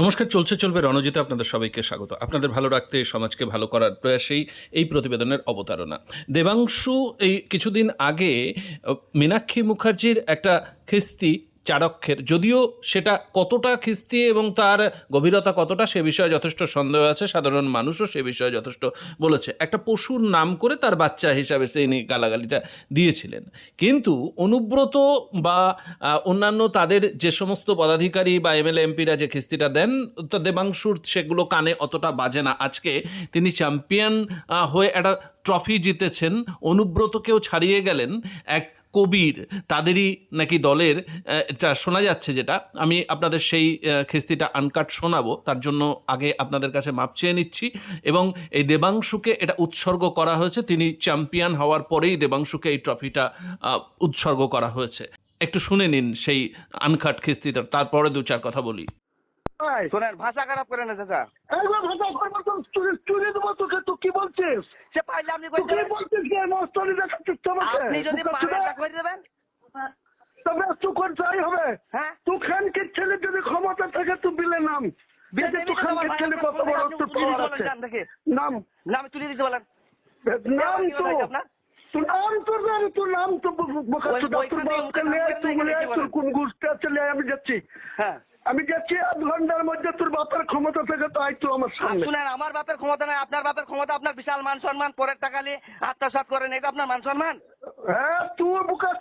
নমস্কার, চলছে, চলবে রণজিতে আপনাদের সবাইকে স্বাগত। আপনাদের ভালো রাখতে, সমাজকে ভালো করার প্রয়াসেই এই প্রতিবেদনের অবতারণা। দেবাংশু এই কিছুদিন আগে মীনাক্ষী মুখার্জির একটা খিস্তি চারক্ষের। যদিও সেটা কতটা খিস্তি এবং তার গভীরতা কতটা সে বিষয়ে যথেষ্ট সন্দেহ আছে, সাধারণ মানুষও সে বিষয়ে যথেষ্ট বলেছে। একটা পশুর নাম করে তার বাচ্চা হিসাবে তিনি গালাগালিটা দিয়েছিলেন। কিন্তু অনুব্রত বা অন্যান্য তাদের যে সমস্ত পদাধিকারী বা এমএলএ, এমপিরা যে খিস্তিটা দেন, তো দেবাংশুর সেগুলো কানে অতটা বাজে না। আজকে তিনি চ্যাম্পিয়ন হয়ে একটা ট্রফি জিতেছেন। অনুব্রতকেও ছাড়িয়ে গেলেন। এক কবির তাদেরই নাকি দলের এটা শোনা যাচ্ছে যেটা। আমি আপনাদের সেই খিস্তিটা আনকাট শোনাবো তার জন্য আগে আপনাদের কাছে মাপ চেয়ে নিচ্ছি। এবং এই দেবাংশুকে এটা উৎসর্গ করা হয়েছে তিনি চ্যাম্পিয়ন হওয়ার পরেই দেবাংশুকে এই ট্রফিটা উৎসর্গ করা হয়েছে। একটু শুনে নিন সেই আনকাট খিস্তিটা তারপরে দু চার কথা বলি। শোনেন ভাষা খারাপ করে না চাচা। ভাষা করব তো চুরি চুরি দেবো তোকে তুই কি বলছিস সে পাইলে আপনি তুই করে কি দেবেন বলছিস কে মস্তরি দেখাচ্ছিস তো আমাকে আপনি যদি বুকা পারেন চুদা? তা করে দেবেন তবে তুই কোন চাই হবে হ্যাঁ তুই খানকে ছেলে যদি ক্ষমতা থাকে তুই বিলে নাম। ছেলে কত বড় পাওয়ার আছে? আমি তুলে দিতে বলেন। নাম তো তোর নাম তোর নাম তোর নাম তো বোকা ওই- চুদা তোর ওইখানে বাপকে ওখানে নিয়ে তুই বলে তোর কোন গোষ্ঠী আছে? আমি যাচ্ছি। হ্যাঁ। আমি যাচ্ছি আধ ঘণ্টার মধ্যে তোর বাপের ক্ষমতা থেকে তো আমার সামনে। শুনেন আমার বাপের ক্ষমতা নাই আপনার বাপের ক্ষমতা আপনার বিশাল মান সম্মান পরের টাকা নিয়ে আত্মসাৎ করেন এটা আপনার মান সম্মান? হ্যাঁ তুই বুকা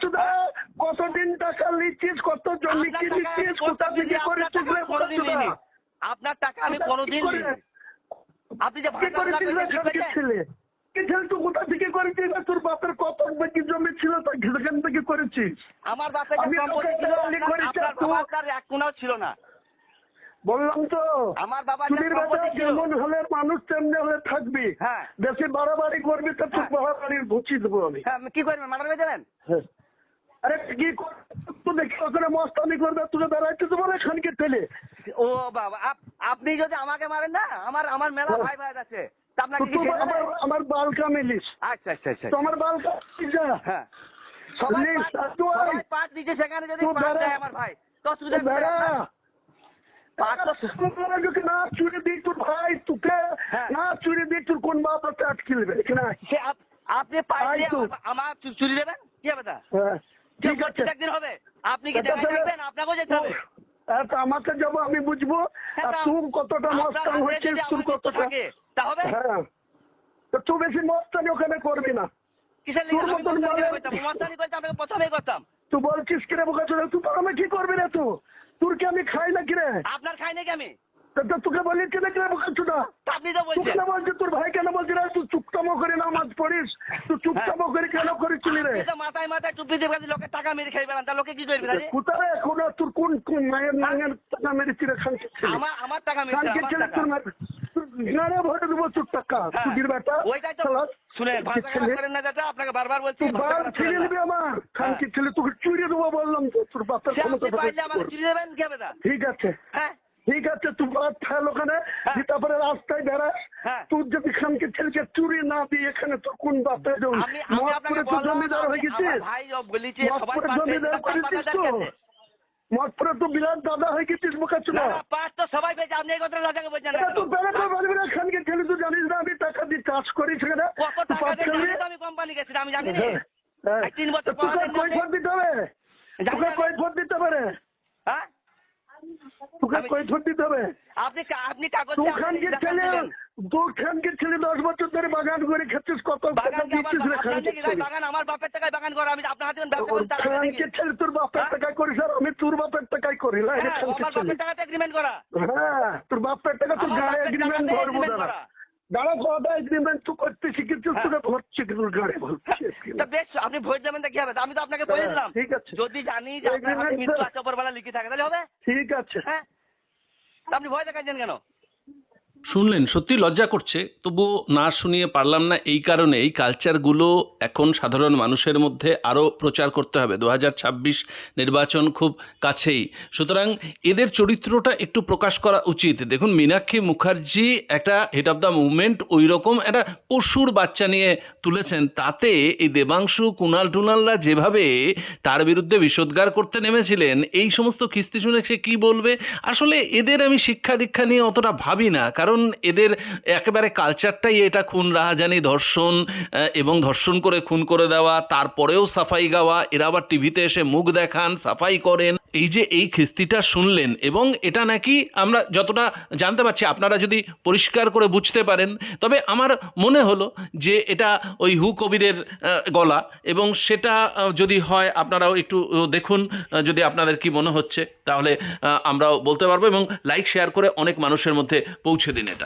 কতদিন টাকা নিচ্ছিস কত আমি নিচ্ছিস কোথা থেকে করেছিস টাকা রে আমি বুকা কোনোদিন চুদা দিইনি। আপনার টাকা আমি কোনোদিন। আপনি যে কোথা থেকে করেছিস? তোর বাপের কত জমি ছিল তা সেখান থেকে করেছিস আমার বাপের ছিল আপনার এক কোনাও না বললাম তো আমার চুরির যেমন হলে মানুষ তেমনি হলে থাকবি হ্যাঁ। বেশি বাড়াবাড়ি করবি তো তোর হ্যাঁ। বাড়াবাড়ির দেবো আমি হ্যাঁ, কি করবেন করে দেবেন হ্যাঁ। আরে কি ওখানে মস্তানি করবে তুলে বেড়াইতে দেবো না খানকে ছেলে ও বাবা আপ- আপনি যদি আমাকে মারেন না আমার আমার মেলা হ্যাঁ। ভাই ভাই আছে। আমার দেবে? আমার বালকা মিলিস আচ্ছা আচ্ছা আচ্ছা তো আমার বালকা মিলিস হ্যাঁ। সবাই পাঁচ- দিচ্ছে সেখানে যদি পাঁচ বেড়া। আমার ভাই তো তো সুবিধা বেড়া পাঁচ তো- তোমরা যদি না চুরি দিই তোর ভাই তোকে। না চুরি দিই তোর কোন বাপ আছে আটকে নেবে সে আপ- আপনি আমার- চুরি দেবেন? কি হ্যাঁ, ঠিক আছে। একদিন হবে আপনি কি জায়গায় থাকবেন আপনাকেও যেতে হবে। আমাকে যাব আমি বুঝব। হ্যাঁ, আর কতটা মস্তান তোর কতটা? তা হবে? হ্যাঁ। তো তুই বেশি মস্তানি ওখানে করবি না। কিসের তোর লিগে আমি মতন মস্তানি করতাম? আপনাকে প্রথমেই করতাম। তুই বলছিস কিরে বোকা চলে তুই আমি কি করবি রে তুই? তোর কি আমি খাই না কিরে আপনার খাই নাকি আমি? তোকে বলি কিনে কিরে বোকা চুদা? আপনি তো বলছেন। তোর ভাই কেন রে চুপচামো করে নামাজ পড়িস। তুই করে কেন করেছিলি রে? মাথায় মাথায় টুপি দিয়ে কাছে লোকের টাকা মেরে খাই বেড়ান তা লোকে কি করবে? কোথায় এখন তোর কোন কোন মায়ের টাকা মেরেছি রে খানকে আমার আমার টাকা মেরে খানকে আমার ছেলে তোর ঘরে ভরে দেবো তোর টাকা। হ্যাঁ। তুই বেটা ওইটাই তো শুনে ভাষা করেন না আপনাকে বারবার বলছি বাল না। আমার। খানকে ছেলে তোকে চুরি দেবো বললাম তো তোর বাপের ক্ষমতা? ঠিক আছে। হ্যাঁ। ঠিক আছে তুই বাদ থাল ওখানে হ্যাঁ। তারপরে রাস্তায় বেড়াস হ্যাঁ। তুই যদি খানকে ছেলেকে চুরি না দিয়ে এখানে তোর কোন বাপে জমিদার হয়ে গেছিস? জমিদার করেছিস তো? তুই বিরাট দাদা হয়ে গেছিস বোকা চুলা না, না, পাঁচ তো সবাই পেয়েছে আপনি এই কথা রাজাকে বলছেন না তুই কেন? বেড়া না খানকে ছেলে তুই জানিস না আমি টাকা দিয়ে চাষ করি সেখানে। কত টাকা দিয়ে খেলবি? জানি তো আমি কোম্পানি গেছি আমি জানি না। হ্যাঁ। তিন বছর তো কই না দিতে হবে? তোকে কই ভোট দিতে পারে হ্যাঁ? কই দিতে হবে? আপনি আপনি কাগজ তুই দিয়ে আপনি খানকে দেখান ছেলে দিলেন। ছেলে দশ বছর ধরে বাগান করে খেতেছিস কত বাগান আমার বাপের টাকায় বাগান করে আমি আপনার হাতে খানকে ছেলে তোর বাপের হ্যাঁ? টাকায় করিস আর আমি তোর বাপের টাকায় করি না হ্যাঁ, আমার বাপের টাকাতে এগ্রিমেন্ট করা। হ্যাঁ তোর বাপের টাকা তোর গায়ে এগ্রিমেন্ট করব agreement দাঁড়া। এগ্রিমেন্ট করতে হ্যাঁ। তোকে ভরছি তোর গাড়ি তা বেশ আপনি ভোট দেবেন তা কি হবে? আমি তো আপনাকে বলে হ্যাঁ, দিলাম। ঠিক আছে। যদি জানি যে আপনার মৃত্যু আছে ওপরবেলা লিখে থাকে তাহলে হবে? ঠিক আছে। হ্যাঁ। আপনি ভয় দেখাচ্ছেন কেন? শুনলেন, সত্যি লজ্জা করছে তবুও না শুনিয়ে পারলাম না এই কারণে। এই কালচারগুলো এখন সাধারণ মানুষের মধ্যে আরও প্রচার করতে হবে। দু হাজার ছাব্বিশ নির্বাচন খুব কাছেই। সুতরাং এদের চরিত্রটা একটু প্রকাশ করা উচিত। দেখুন, মীনাক্ষী মুখার্জি একটা হেড অফ দ্য মুভমেন্ট ওই রকম একটা পশুর বাচ্চা নিয়ে তুলেছেন। তাতে এই দেবাংশু কুণাল টুনালরা যেভাবে তার বিরুদ্ধে বিষোদ্গার করতে নেমেছিলেন, এই সমস্ত কিস্তি শুনে সে কী বলবে? আসলে এদের আমি শিক্ষা দীক্ষা নিয়ে অতটা ভাবি না। কারণ এদের একেবারে কালচারটাই এটা খুন, রাহাজানি, ধর্ষণ এবং ধর্ষণ করে, খুন করে দেওয়া, তারপরেও সাফাই গাওয়া, এরা আবার টিভিতে এসে মুখ দেখান, সাফাই করেন। এই যে এই খিস্তিটা শুনলেন এবং এটা নাকি আমরা যতটা জানতে পারছি, আপনারা যদি পরিষ্কার করে বুঝতে পারেন, তবে আমার মনে হলো যে এটা ওই হু কবিরের গলা এবং সেটা যদি হয় আপনারাও একটু দেখুন যদি আপনাদের কি মনে হচ্ছে, তাহলে আমরাও বলতে পারব এবং লাইক শেয়ার করে অনেক মানুষের মধ্যে পৌঁছে দিন এটা।